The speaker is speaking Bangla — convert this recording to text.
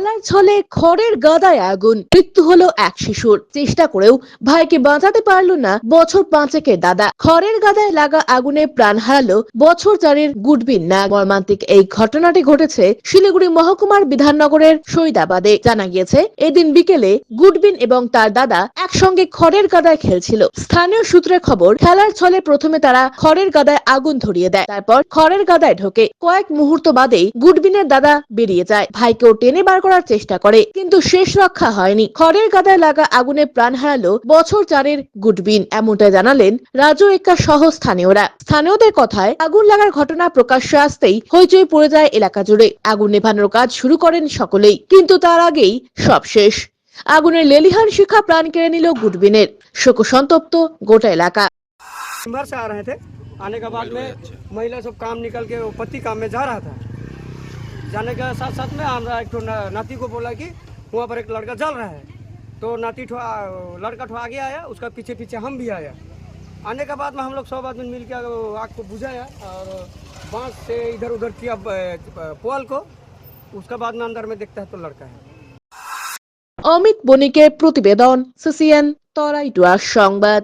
খেলার ছলে খড়ের গাদায় আগুন। মৃত্যু হলো এক শিশুর। চেষ্টা করেও ভাইকে বাঁচাতে পারল না বছর পাঁচেকের দাদা। খড়ের গাদায় লাগা আগুনে প্রাণ হারালো বছর চারের গুডবিন না মর্মান্তিক এই ঘটনাটি ঘটেছে শিলিগুড়ি মহকুমার বিধাননগরের সৈদাবাদে। জানা গিয়েছে, এদিন বিকেলে গুডবিন এবং তার দাদা একসঙ্গে খড়ের গাদায় খেলছিল। স্থানীয় সূত্রে খবর, খেলার ছলে প্রথমে তারা খড়ের গাদায় আগুন ধরিয়ে দেয়। তারপর খড়ের গাদায় ঢোকে। কয়েক মুহূর্ত বাদেই গুডবিনের দাদা বেরিয়ে যায়। ভাইকেও টেনে বার করার চেষ্টা করে কিন্তু শেষ রক্ষা হয়নি খড়ের গাদায় লাগা আগুনে প্রাণ হারালো বছর চারের গুডবিন এমনটা জানালেন রাজু এক্কা সহ স্থানীয়রা স্থানীয়দের কথায় আগুন লাগার ঘটনা প্রকাশ্যে আসতেই হইচই পড়ে যায় এলাকা জুড়ে আগুন নেভানোর কাজ শুরু করেন সকলেই কিন্তু তার আগেই সব শেষ আগুনের লেলিহান শিখা প্রাণ কেড়ে নিল গুডবিনের শোকসন্তপ্ত গোটা এলাকা भर से आ रहे थे आने के बाद में महिला सब काम निकल के वो पति काम में जा रहा था जाने के साथ साथ में हमरा एक ठो न- नाती को बोला कि वहाँ पर एक लड़का जल रहा है तो नाती ठो आ- लड़का ठो आगे आया उसका पीछे पीछे हम भी आया आने के बाद में हम लोग सब आदमी मिल के वो आग को बुझाया और बांस से इधर उधर किया ब- पोल को उसके बाद में अंदर में देखता है तो लड़का है অমিত বণিকের প্রতিবেদন সিসিএন তরাইটুয়ার সংবাদ